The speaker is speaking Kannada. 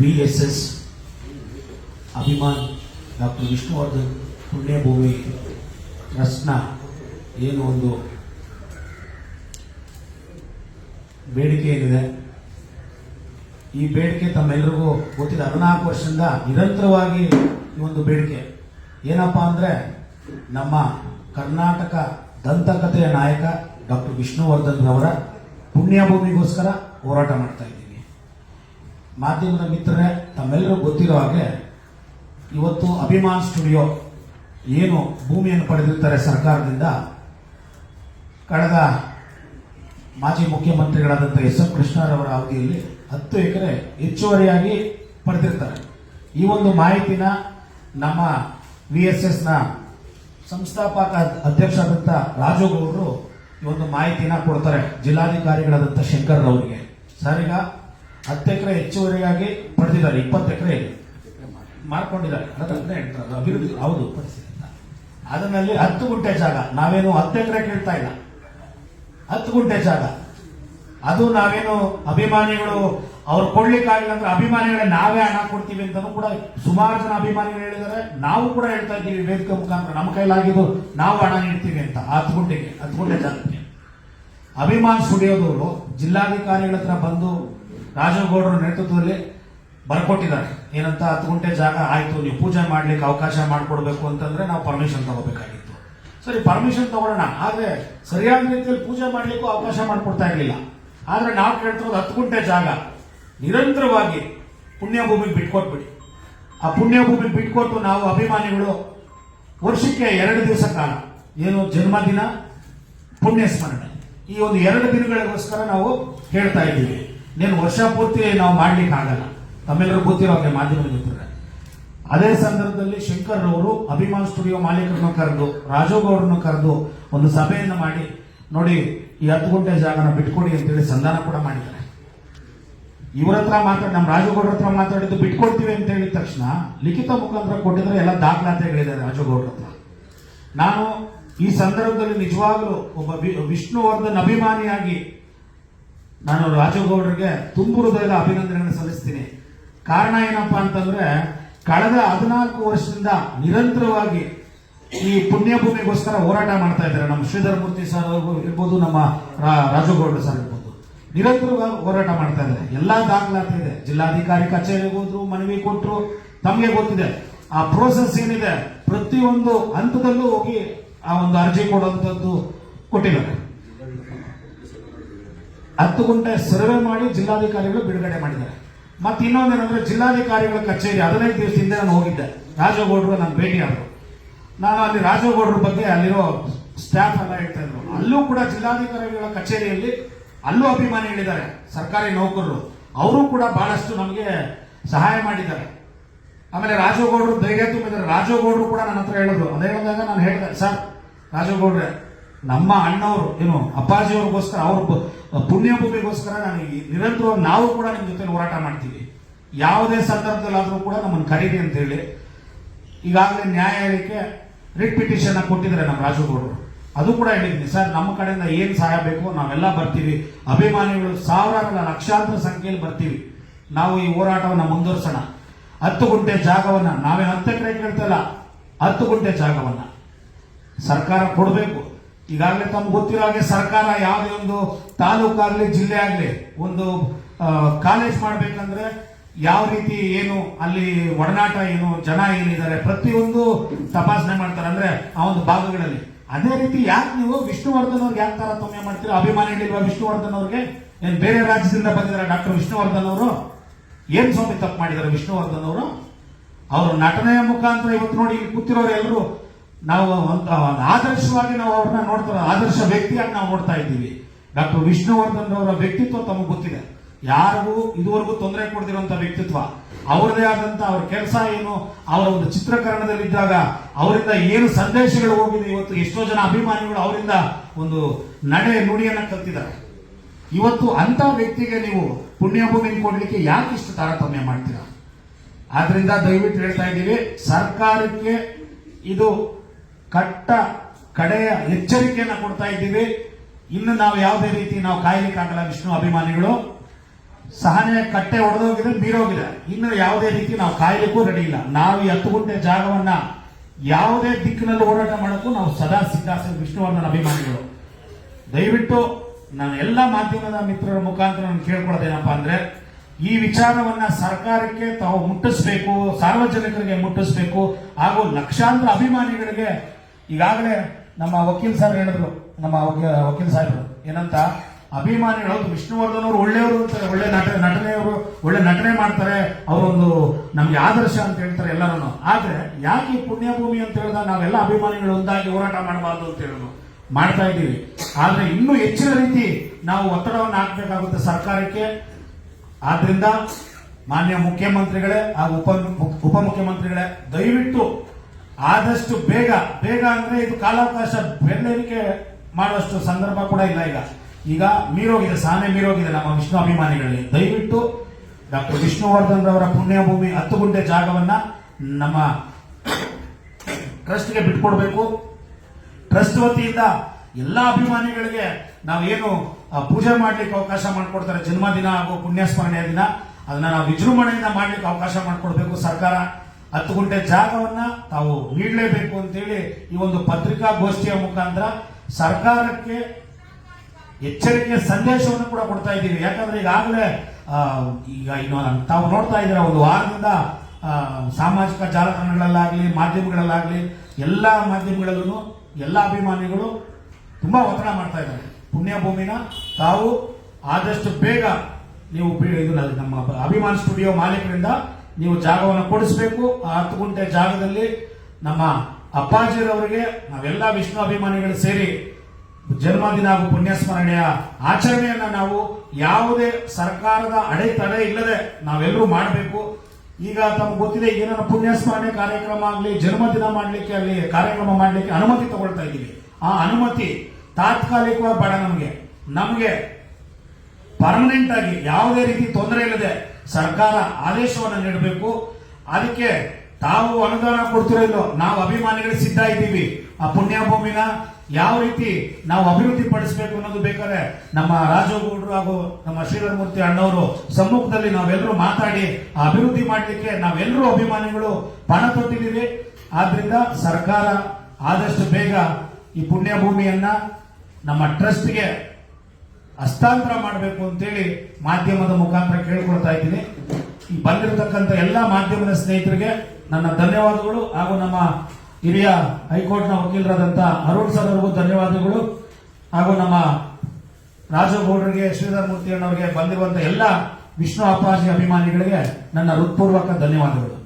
V S S Abhiman doctor Vishnuvardhan, ಪುಣ್ಯಭೂಮಿ ಟ್ರಸ್ಟ್ನ ಏನು ಒಂದು ಬೇಡಿಕೆ ಏನಿದೆ? ಈ ಬೇಡಿಕೆ ತಮ್ಮೆಲ್ಲರಿಗೂ ಗೊತ್ತಿದೆ. ಹದಿನಾಲ್ಕು ವರ್ಷದಿಂದ ನಿರಂತರವಾಗಿ ಈ ಒಂದು ಬೇಡಿಕೆ. ಏನಪ್ಪ ಅಂದರೆ, ನಮ್ಮ ಕರ್ನಾಟಕ ದಂತಕಥೆಯ ನಾಯಕ ಡಾಕ್ಟರ್ ವಿಷ್ಣುವರ್ಧನ್ ಅವರ ಪುಣ್ಯಭೂಮಿಗೋಸ್ಕರ ಹೋರಾಟ ಮಾಡ್ತಾ ಇದ್ದೀವಿ. ಮಾಧ್ಯಮದ ಮಿತ್ರರೇ ತಮ್ಮೆಲ್ಲರೂ ಗೊತ್ತಿರೋ ಹಾಗೆ ಇವತ್ತು ಅಭಿಮಾನ್ ಸ್ಟುಡಿಯೋ ಏನು ಭೂಮಿಯನ್ನು ಪಡೆದಿರ್ತಾರೆ ಸರ್ಕಾರದಿಂದ. ಕಳೆದ ಮಾಜಿ ಮುಖ್ಯಮಂತ್ರಿಗಳಾದಂಥ ಎಸ್ ಎಂ ಕೃಷ್ಣರವರ ಅವಧಿಯಲ್ಲಿ ಹತ್ತು ಎಕರೆ ಹೆಚ್ಚುವರಿಯಾಗಿ ಪಡೆದಿರ್ತಾರೆ. ಈ ಒಂದು ಮಾಹಿತಿನ ನಮ್ಮ ವಿ ಎಸ್ ಎಸ್ನ ಸಂಸ್ಥಾಪಕ ಅಧ್ಯಕ್ಷರಾದಂಥ ರಾಜುಗೌಡರು ಈ ಒಂದು ಮಾಹಿತಿನ ಕೊಡ್ತಾರೆ, ಜಿಲ್ಲಾಧಿಕಾರಿಗಳಾದಂಥ ಶಂಕರ್ ಅವರಿಗೆ ಸರ್ ಹತ್ತು ಎಕರೆ ಹೆಚ್ಚುವರಿಯಾಗಿ ಪಡೆದಿದ್ದಾರೆ, ಇಪ್ಪತ್ತು ಎಕರೆ ಮಾರ್ಕೊಂಡಿದ್ದಾರೆ. ಅಭಿವೃದ್ಧಿ. ಹೌದು. ಅದರಲ್ಲಿ ಹತ್ತು ಗುಂಟೆ ಜಾಗ. ನಾವೇನು ಹತ್ತು ಎಕರೆ ಕೇಳ್ತಾ ಇಲ್ಲ. ಹತ್ತು ಗುಂಟೆ ಜಾಗ. ಅದು ನಾವೇನು ಅಭಿಮಾನಿಗಳು, ಅವ್ರು ಕೊಡ್ಲಿಕ್ಕಾಗಿಲ್ಲ ಅಂದ್ರೆ ಅಭಿಮಾನಿಗಳೇ ನಾವೇ ಹಣ ಕೊಡ್ತೀವಿ ಅಂತಾನು ಕೂಡ ಸುಮಾರು ಜನ ಅಭಿಮಾನಿಗಳು ಹೇಳಿದ್ದಾರೆ. ನಾವು ಕೂಡ ಹೇಳ್ತಾ ಇದ್ದೀವಿ, ವೇದಿಕೆ ಮುಖಾಂತರ ನಮ್ಮ ಕೈಲಾಗಿದ್ದು ನಾವು ಹಣ ನೀಡ್ತೀವಿ ಅಂತ, ಹತ್ತು ಗುಂಟೆಗೆ, ಹತ್ತು ಗುಂಟೆ ಜಾಗಕ್ಕೆ. ಅಭಿಮಾನ ಸುಡಿಯೋದವರು ಜಿಲ್ಲಾಧಿಕಾರಿಗಳ ಹತ್ರ ಬಂದು ರಾಜಗೌಡರ ನೇತೃತ್ವದಲ್ಲಿ ಬರ್ಕೊಟ್ಟಿದ್ದಾರೆ. ಏನಂತ ಹತ್ತು ಗಂಟೆ ಜಾಗ ಆಯ್ತು, ನೀವು ಪೂಜೆ ಮಾಡ್ಲಿಕ್ಕೆ ಅವಕಾಶ ಮಾಡಿಕೊಡ್ಬೇಕು ಅಂತಂದ್ರೆ ನಾವು ಪರ್ಮಿಷನ್ ತಗೋಬೇಕಾಗಿತ್ತು. ಸರಿ, ಪರ್ಮಿಷನ್ ತಗೋಣ ಆದರೆ ಸರಿಯಾದ ರೀತಿಯಲ್ಲಿ ಪೂಜೆ ಮಾಡಲಿಕ್ಕೂ ಅವಕಾಶ ಮಾಡಿಕೊಡ್ತಾ ಇರಲಿಲ್ಲ. ಆದರೆ ನಾವು ಕೇಳ್ತಿರೋದು ಹತ್ತು ಗುಂಟೆ ಜಾಗ. ನಿರಂತರವಾಗಿ ಪುಣ್ಯಭೂಮಿಗೆ ಬಿಟ್ಕೊಟ್ಬಿಡಿ. ಆ ಪುಣ್ಯಭೂಮಿಗೆ ಬಿಟ್ಕೊಟ್ಟು ನಾವು ಅಭಿಮಾನಿಗಳು ವರ್ಷಕ್ಕೆ ಎರಡು ದಿವಸ ಕಾಲ, ಏನು ಜನ್ಮದಿನ ಪುಣ್ಯ ಸ್ಮರಣೆ ಈ ಒಂದು ಎರಡು ದಿನಗಳಿಗೋಸ್ಕರ ನಾವು ಹೇಳ್ತಾ ಇದ್ದೀವಿ. ನೀನು ವರ್ಷ ಪೂರ್ತಿ ನಾವು ಮಾಡ್ಲಿಕ್ಕೆ ಆಗಲ್ಲ. ತಮ್ಮೆಲ್ಲರೂ ಗೊತ್ತಿರೋ ಅವ್ರಿಗೆ ಮಾಧ್ಯಮ ಗೊತ್ತಿರೋ ಅದೇ ಸಂದರ್ಭದಲ್ಲಿ ಶಂಕರ್ ಅವರು ಅಭಿಮಾನ್ ಸ್ಟುಡಿಯೋ ಮಾಲೀಕರನ್ನು ಕರೆದು ರಾಜೋಗೌಡರನ್ನು ಕರೆದು ಒಂದು ಸಭೆಯನ್ನು ಮಾಡಿ, ನೋಡಿ, ಈ ಹತ್ತು ಗುಂಟೆ ಜಾಗನ ಬಿಟ್ಕೊಡಿ ಅಂತೇಳಿ ಸಂಧಾನ ಕೂಡ ಮಾಡಿದ್ದಾರೆ. ಇವರ ಹತ್ರ ಮಾತಾಡಿ ನಮ್ಮ ರಾಜಗೌಡ್ರ ಹತ್ರ ಮಾತಾಡಿದ್ದು ಬಿಟ್ಕೊಡ್ತೀವಿ ಅಂತ ಹೇಳಿದ ತಕ್ಷಣ ಲಿಖಿತ ಮುಖಾಂತರ ಕೊಟ್ಟಿದ್ರೆ ಎಲ್ಲ ದಾಖಲಾತೆಗಳಿದೆ ರಾಜಗೌಡರ ಹತ್ರ. ನಾನು ಈ ಸಂದರ್ಭದಲ್ಲಿ ನಿಜವಾಗಲೂ ಒಬ್ಬ ವಿಷ್ಣುವರ್ಧನ್ ಅಭಿಮಾನಿಯಾಗಿ ನಾನು ರಾಜಗೌಡರಿಗೆ ತುಂಬು ಹೃದಯದ ಅಭಿನಂದನೆಗಳನ್ನು ಸಲ್ಲಿಸ್ತೀನಿ. ಕಾರಣ ಏನಪ್ಪಾ ಅಂತಂದ್ರೆ, ಕಳೆದ ಹದಿನಾಲ್ಕು ವರ್ಷದಿಂದ ನಿರಂತರವಾಗಿ ಈ ಪುಣ್ಯಭೂಮಿಗೋಸ್ಕರ ಹೋರಾಟ ಮಾಡ್ತಾ ಇದ್ದಾರೆ. ನಮ್ಮ ಶ್ರೀಧರ ಮೂರ್ತಿ ಸರ್ ಇರ್ಬೋದು, ನಮ್ಮ ರಾಜಗೌಡ ಸರ್ ಇರ್ಬೋದು. ನಿರಂತರವಾಗಿ ಹೋರಾಟ ಮಾಡ್ತಾ ಇದ್ದಾರೆ. ಎಲ್ಲಾ ದಾಖಲಾತಿ ಇದೆ. ಜಿಲ್ಲಾಧಿಕಾರಿ ಕಚೇರಿಗೆ ಹೋದ್ರು, ಮನವಿ ಕೊಟ್ಟರು ತಮಗೆ ಗೊತ್ತಿದೆ. ಆ ಪ್ರೋಸೆಸ್ ಏನಿದೆ, ಪ್ರತಿಯೊಂದು ಹಂತದಲ್ಲೂ ಹೋಗಿ ಆ ಒಂದು ಅರ್ಜಿ ಕೊಡುವಂಥದ್ದು ಕೊಟ್ಟಿದ್ದಾರೆ. ಹತ್ತು ಗುಂಟೆ ಸರ್ವೆ ಮಾಡಿ ಜಿಲ್ಲಾಧಿಕಾರಿಗಳು ಬಿಡುಗಡೆ ಮಾಡಿದ್ದಾರೆ. ಮತ್ತೆ ಇನ್ನೊಂದೇನಂದ್ರೆ ಜಿಲ್ಲಾಧಿಕಾರಿಗಳ ಕಚೇರಿ ಹದಿನೈದು ದಿವಸದಿಂದ ನಾನು ಹೋಗಿದ್ದೆ. ರಾಜಗೌಡರು ನಾನು ಭೇಟಿ ಆದರು. ನಾನು ಅಲ್ಲಿ ರಾಜಗೌಡರ ಬಗ್ಗೆ ಅಲ್ಲಿರೋ ಸ್ಟಾಫ್ ಎಲ್ಲ ಹೇಳ್ತಾ ಇದ್ರು. ಅಲ್ಲೂ ಕೂಡ ಜಿಲ್ಲಾಧಿಕಾರಿಗಳ ಕಚೇರಿಯಲ್ಲಿ ಅಲ್ಲೂ ಅಭಿಮಾನಿಗಳಿದ್ದಾರೆ ಸರ್ಕಾರಿ ನೌಕರರು. ಅವರು ಕೂಡ ಬಹಳಷ್ಟು ನಮಗೆ ಸಹಾಯ ಮಾಡಿದ್ದಾರೆ. ಆಮೇಲೆ ರಾಜಗೌಡರು ಧೈರ್ಯ ತುಂಬಿದ್ದಾರೆ. ರಾಜಗೌಡರು ಕೂಡ ನನ್ನ ಹತ್ರ ಹೇಳಿದ್ರು. ಅದೇ ಹೇಳಿದಾಗ ನಾನು ಹೇಳಿದೆ, ಸರ್, ರಾಜಗೌಡ್ರೆ ನಮ್ಮ ಅಣ್ಣವರು, ಏನು ಅಪ್ಪಾಜಿಯವ್ರಿಗೋಸ್ಕರ ಅವ್ರ ಪು- ಪುಣ್ಯಭೂಮಿಗೋಸ್ಕರ ನಾನು ನಿರಂತರ ನಾವು ಕೂಡ ನಿಮ್ಮ ಜೊತೆ ಹೋರಾಟ ಮಾಡ್ತೀವಿ. ಯಾವುದೇ ಸಂದರ್ಭದಲ್ಲಾದರೂ ಕೂಡ ನಮ್ಮನ್ನು ಕರೀರಿ ಅಂತ ಹೇಳಿ, ಈಗಾಗಲೇ ನ್ಯಾಯಾಲಯಕ್ಕೆ ರಿಟ್ ಪಿಟಿಷನ್ ಕೊಟ್ಟಿದ್ದಾರೆ ನಮ್ಮ ರಾಜುಗೌಡರು. ಅದು ಕೂಡ ಹೇಳಿದ್ದೀನಿ ಸರ್, ನಮ್ಮ ಕಡೆಯಿಂದ ಏನು ಸಹಾಯ ಬೇಕು ನಾವೆಲ್ಲ ಬರ್ತೀವಿ. ಅಭಿಮಾನಿಗಳು ಸಾವಿರಾರು ಲಕ್ಷಾಂತರ ಸಂಖ್ಯೆಯಲ್ಲಿ ಬರ್ತೀವಿ. ನಾವು ಈ ಹೋರಾಟವನ್ನು ಮುಂದುವರ್ಸೋಣ. ಹತ್ತು ಗುಂಟೆ ಜಾಗವನ್ನ, ನಾವೇ ಹತ್ತು ಎಕರೆ ಕೇಳ್ತಲ್ಲ, ಹತ್ತು ಗುಂಟೆ ಜಾಗವನ್ನ ಸರ್ಕಾರ ಕೊಡಬೇಕು. ಈಗಾಗಲೇ ತಮ್ಗೆ ಗೊತ್ತಿರೋ ಹಾಗೆ ಸರ್ಕಾರ ಯಾವುದೇ ಒಂದು ತಾಲೂಕಾಗ್ಲಿ ಜಿಲ್ಲೆ ಆಗಲಿ, ಒಂದು ಕಾಲೇಜ್ ಮಾಡಬೇಕಂದ್ರೆ ಯಾವ ರೀತಿ ಏನು ಅಲ್ಲಿ ಒಡನಾಟ ಏನು, ಜನ ಏನಿದ್ದಾರೆ, ಪ್ರತಿಯೊಂದು ತಪಾಸಣೆ ಮಾಡ್ತಾರೆ. ಅಂದ್ರೆ ಆ ಒಂದು ಭಾಗಗಳಲ್ಲಿ. ಅದೇ ರೀತಿ ಯಾಕೆ ನೀವು ವಿಷ್ಣುವರ್ಧನ್ ಅವ್ರಿಗೆ ಯಾಕೆ ತಾರತಮ್ಯ ಮಾಡ್ತೀರಾ? ಅಭಿಮಾನಿಗಳಿಲ್ವಾ ವಿಷ್ಣುವರ್ಧನ್ ಅವ್ರಿಗೆ? ಏನು ಬೇರೆ ರಾಜ್ಯದಿಂದ ಬಂದಿದ್ದಾರೆ ಡಾಕ್ಟರ್ ವಿಷ್ಣುವರ್ಧನ್ ಅವರು? ಏನ್ ಸ್ವಾಮಿ ತಪ್ಪು ಮಾಡಿದ್ದಾರೆ ವಿಷ್ಣುವರ್ಧನ್ ಅವರು? ಅವರು ನಟನೆಯ ಮುಖಾಂತರ ಇವತ್ತು ನೋಡಿ ಕೂತಿರೋರು ಎಲ್ಲರೂ ನಾವು ಅಂತ ಆದರ್ಶವಾಗಿ ನಾವು ಅವ್ರನ್ನ ನೋಡ್ತಾ ಆದರ್ಶ ವ್ಯಕ್ತಿಯಾಗಿ ನಾವು ನೋಡ್ತಾ ಇದ್ದೀವಿ. ಡಾಕ್ಟರ್ ವಿಷ್ಣುವರ್ಧನ್ ಅವರ ವ್ಯಕ್ತಿತ್ವ ತಮಗೆ ಗೊತ್ತಿದೆ. ಯಾರಿಗೂ ಇದುವರೆಗೂ ತೊಂದರೆ ಕೊಡ್ತಿರುವಂತ ವ್ಯಕ್ತಿತ್ವ ಅವರದೇ ಆದಂತ ಅವರ ಕೆಲಸ ಏನು, ಅವರ ಒಂದು ಚಿತ್ರೀಕರಣದಲ್ಲಿದ್ದಾಗ ಅವರಿಂದ ಏನು ಸಂದೇಶಗಳು ಹೋಗಿದೆ, ಇವತ್ತು ಎಷ್ಟೋ ಜನ ಅಭಿಮಾನಿಗಳು ಅವರಿಂದ ಒಂದು ನಡೆ ನುಡಿಯನ್ನ ಕಲ್ತಿದ್ದಾರೆ. ಇವತ್ತು ಅಂತ ವ್ಯಕ್ತಿಗೆ ನೀವು ಪುಣ್ಯಭೂಮಿ ಕೊಡ್ಲಿಕ್ಕೆ ಯಾಕೆ ಇಷ್ಟು ತಾರತಮ್ಯ ಮಾಡ್ತೀರಾ? ಆದ್ರಿಂದ ದಯವಿಟ್ಟು ಹೇಳ್ತಾ ಇದ್ದೀವಿ, ಸರ್ಕಾರಕ್ಕೆ ಇದು ಕಟ್ಟ ಕಡೆಯ ಎಚ್ಚರಿಕೆಯನ್ನು ಕೊಡ್ತಾ ಇದ್ದೀವಿ. ಇನ್ನು ನಾವು ಯಾವುದೇ ರೀತಿ ನಾವು ಕಾಯಲಿಕ್ಕಾಗಲ್ಲ ವಿಷ್ಣು ಅಭಿಮಾನಿಗಳು, ಸಹನೆ ಕಟ್ಟೆ ಒಡೆದೋಗಿದೆ ಮೀರೋಗಿದೆ ಇನ್ನು ಯಾವುದೇ ರೀತಿ ನಾವು ಕಾಯಲಿಕ್ಕೂ ರೆಡಿ ಇಲ್ಲ. ನಾವು ಈ ಹತ್ತು ಗುಂಟೆ ಜಾಗವನ್ನ ಯಾವುದೇ ದಿಕ್ಕಿನಲ್ಲಿ ಹೋರಾಟ ಮಾಡೋಕ್ಕೂ ನಾವು ಸದಾ ಸಿದ್ಧಾಸ ವಿಷ್ಣುವರ್ಧನ ಅಭಿಮಾನಿಗಳು. ದಯವಿಟ್ಟು ನಾನು ಎಲ್ಲ ಮಾಧ್ಯಮದ ಮಿತ್ರರ ಮುಖಾಂತರ ನಾನು ಕೇಳ್ಕೊಳ್ಳೋದೇನಪ್ಪ ಅಂದ್ರೆ, ಈ ವಿಚಾರವನ್ನ ಸರ್ಕಾರಕ್ಕೆ ತಾವು ಮುಟ್ಟಿಸ್ಬೇಕು, ಸಾರ್ವಜನಿಕರಿಗೆ ಮುಟ್ಟಿಸ್ಬೇಕು, ಹಾಗೂ ಲಕ್ಷಾಂತರ ಅಭಿಮಾನಿಗಳಿಗೆ ಈಗಾಗಲೇ ನಮ್ಮ ವಕೀಲ್ ಸರ್ ಹೇಳಿದ್ರು, ನಮ್ಮ ವಕೀ- ವಕೀಲ್ ಸಾಹೇಬರು, ಏನಂತ? ಅಭಿಮಾನಿಗಳು ವಿಷ್ಣುವರ್ಧನ್ ಅವರು ಒಳ್ಳೆಯವರು ಅಂತಾರೆ, ಒಳ್ಳೆ ನಟ, ನಟನೆಯವರು, ಒಳ್ಳೆ ನಟನೆ ಮಾಡ್ತಾರೆ, ಅವರೊಂದು ನಮ್ಗೆ ಆದರ್ಶ ಅಂತ ಹೇಳ್ತಾರೆ ಎಲ್ಲರೂ ಆದ್ರೆ, ಯಾಕೆ ಪುಣ್ಯಭೂಮಿ ಅಂತ ಹೇಳಿದಾಗ ನಾವೆಲ್ಲ ಅಭಿಮಾನಿಗಳು ಒಂದಾಗಿ ಹೋರಾಟ ಮಾಡಬಾರ್ದು ಅಂತ ಹೇಳೋದು ಮಾಡ್ತಾ ಇದ್ದೀವಿ. ಆದ್ರೆ ಇನ್ನೂ ಹೆಚ್ಚಿನ ರೀತಿ ನಾವು ಒತ್ತಡವನ್ನು ಹಾಕಬೇಕಾಗುತ್ತೆ ಸರ್ಕಾರಕ್ಕೆ. ಆದ್ರಿಂದ ಮಾನ್ಯ ಮುಖ್ಯಮಂತ್ರಿಗಳೇ ಹಾಗೂ ಉಪ, ಉಪಮುಖ್ಯಮಂತ್ರಿಗಳೇ, ದಯವಿಟ್ಟು ಆದಷ್ಟು ಬೇಗ ಬೇಗ ಅಂದ್ರೆ ಇದು ಕಾಲಾವಕಾಶ ಬೆನ್ನೆರಿಕೆ ಮಾಡುವಷ್ಟು ಸಂದರ್ಭ ಕೂಡ ಇಲ್ಲ ಈಗ. ಈಗ ಮೀರೋಗಿದೆ, ಸಾನೆ ಮೀರೋಗಿದೆ ನಮ್ಮ ವಿಷ್ಣು ಅಭಿಮಾನಿಗಳಲ್ಲಿ. ದಯವಿಟ್ಟು ಡಾಕ್ಟರ್ ವಿಷ್ಣುವರ್ಧನ್ ರವರ ಪುಣ್ಯಭೂಮಿ ಹತ್ತು ಗುಂಟೆ ಜಾಗವನ್ನ ನಮ್ಮ ಟ್ರಸ್ಟ್ಗೆ ಬಿಟ್ಕೊಡ್ಬೇಕು. ಟ್ರಸ್ಟ್ ವತಿಯಿಂದ ಎಲ್ಲಾ ಅಭಿಮಾನಿಗಳಿಗೆ ನಾವೇನು ಏನು ಪೂಜೆ ಮಾಡ್ಲಿಕ್ಕೆ ಅವಕಾಶ ಮಾಡಿಕೊಡ್ತಾರೆ. ಜನ್ಮದಿನ ಹಾಗೂ ಪುಣ್ಯಸ್ಮರಣೆಯ ದಿನ. ಅದನ್ನ ನಾವು ವಿಜೃಂಭಣೆಯಿಂದ ಮಾಡ್ಲಿಕ್ಕೆ ಅವಕಾಶ ಮಾಡಿಕೊಡ್ಬೇಕು ಸರ್ಕಾರ. ಹತ್ತು ಗುಂಟೆ ಜಾಗವನ್ನ ತಾವು ನೀಡಲೇಬೇಕು ಅಂತೇಳಿ ಈ ಒಂದು ಪತ್ರಿಕಾಗೋಷ್ಠಿಯ ಮುಖಾಂತರ ಸರ್ಕಾರಕ್ಕೆ ಎಚ್ಚರಿಕೆ ಸಂದೇಶವನ್ನು ಕೂಡ ಕೊಡ್ತಾ ಇದ್ದೀವಿ. ಯಾಕಂದ್ರೆ ಈಗಾಗಲೇ ಈಗ ಇನ್ನು ತಾವು ನೋಡ್ತಾ ಇದ್ದೀರ, ಒಂದು ವಾರದಿಂದ ಸಾಮಾಜಿಕ ಜಾಲತಾಣಗಳಲ್ಲಾಗಲಿ, ಮಾಧ್ಯಮಗಳಲ್ಲಾಗಲಿ, ಎಲ್ಲ ಮಾಧ್ಯಮಗಳಲ್ಲೂ ಎಲ್ಲ ಅಭಿಮಾನಿಗಳು ತುಂಬ ಒತ್ತಡ ಮಾಡ್ತಾ ಇದ್ದಾರೆ. ಪುಣ್ಯಭೂಮಿನ ತಾವು ಆದಷ್ಟು ಬೇಗ ನೀವು ಇದು ನಮ್ಮ ಅಭಿಮಾನ್ ಸ್ಟುಡಿಯೋ ಮಾಲೀಕರಿಂದ ನೀವು ಜಾಗವನ್ನು ಕೊಡಿಸಬೇಕು. ಆ ಹತ್ತು ಗುಂಟೆ ಜಾಗದಲ್ಲಿ ನಮ್ಮ ಅಪ್ಪಾಜಿರವರಿಗೆ, ನಾವೆಲ್ಲ ವಿಷ್ಣು ಅಭಿಮಾನಿಗಳು ಸೇರಿ ಜನ್ಮದಿನ ಹಾಗೂ ಪುಣ್ಯಸ್ಮರಣೆಯ ಆಚರಣೆಯನ್ನ ನಾವು ಯಾವುದೇ ಸರ್ಕಾರದ ಅಡೆತಡೆ ಇಲ್ಲದೆ ನಾವೆಲ್ಲರೂ ಮಾಡಬೇಕು. ಈಗ ತಮ್ಗೆ ಗೊತ್ತಿದೆ ಏನಾದ್ರು ಪುಣ್ಯಸ್ಮರಣೆ ಕಾರ್ಯಕ್ರಮ ಆಗಲಿ, ಜನ್ಮದಿನ ಮಾಡಲಿಕ್ಕೆ ಅಲ್ಲಿ ಕಾರ್ಯಕ್ರಮ ಮಾಡಲಿಕ್ಕೆ ಅನುಮತಿ ತಗೊಳ್ತಾ ಇದ್ದೀವಿ. ಆ ಅನುಮತಿ ತಾತ್ಕಾಲಿಕವಾಗಿ ಬೇಡ ನಮಗೆ. ನಮಗೆ ಪರ್ಮನೆಂಟ್ ಆಗಿ ಯಾವುದೇ ರೀತಿ ತೊಂದರೆ ಇಲ್ಲದೆ ಸರ್ಕಾರ ಆದೇಶವನ್ನು ನೀಡಬೇಕು. ಅದಕ್ಕೆ ತಾವು ಅನುದಾನ ಕೊಡ್ತಿರೋ ನಾವು ಅಭಿಮಾನಿಗಳು ಸಿದ್ಧ ಇದ್ದೀವಿ. ಆ ಪುಣ್ಯಭೂಮಿನ ಯಾವ ರೀತಿ ನಾವು ಅಭಿವೃದ್ಧಿ ಪಡಿಸಬೇಕು ಅನ್ನೋದು ಬೇಕಾದ್ರೆ ನಮ್ಮ ರಾಜಗೌಡರು ಹಾಗೂ ನಮ್ಮ ಶ್ರೀಧರ್ ಮೂರ್ತಿ ಅಣ್ಣವರು ಸಮ್ಮುಖದಲ್ಲಿ ನಾವೆಲ್ಲರೂ ಮಾತಾಡಿ, ಆ ಅಭಿವೃದ್ಧಿ ಮಾಡಲಿಕ್ಕೆ ನಾವೆಲ್ಲರೂ ಅಭಿಮಾನಿಗಳು ಪಣ ತೊಟ್ಟಿದ್ದೀವಿ. ಆದ್ರಿಂದ ಸರ್ಕಾರ ಆದಷ್ಟು ಬೇಗ ಈ ಪುಣ್ಯಭೂಮಿಯನ್ನ ನಮ್ಮ ಟ್ರಸ್ಟ್ಗೆ ಹಸ್ತಾಂತರ ಮಾಡಬೇಕು ಅಂತೇಳಿ ಮಾಧ್ಯಮದ ಮುಖಾಂತರ ಕೇಳ್ಕೊಳ್ತಾ ಇದ್ದೀನಿ. ಈ ಬಂದಿರತಕ್ಕಂಥ ಎಲ್ಲ ಮಾಧ್ಯಮದ ಸ್ನೇಹಿತರಿಗೆ ನನ್ನ ಧನ್ಯವಾದಗಳು ಹಾಗೂ ನಮ್ಮ ಹಿರಿಯ ಹೈಕೋರ್ಟ್ನ ವಕೀಲರಾದಂಥ ಅರುಣ್ ಸರ್ ಅವರಿಗೂ ಧನ್ಯವಾದಗಳು. ಹಾಗೂ ನಮ್ಮ ರಾಜಗೌಡರಿಗೆ ಶ್ರೀಧರ್ ಮೂರ್ತಿ ಅಣ್ಣವರಿಗೆ ಬಂದಿರುವಂತಹ ಎಲ್ಲ ವಿಷ್ಣು ಅಪ್ಪಾಜಿ ಅಭಿಮಾನಿಗಳಿಗೆ ನನ್ನ ಹೃತ್ಪೂರ್ವಕ ಧನ್ಯವಾದಗಳು.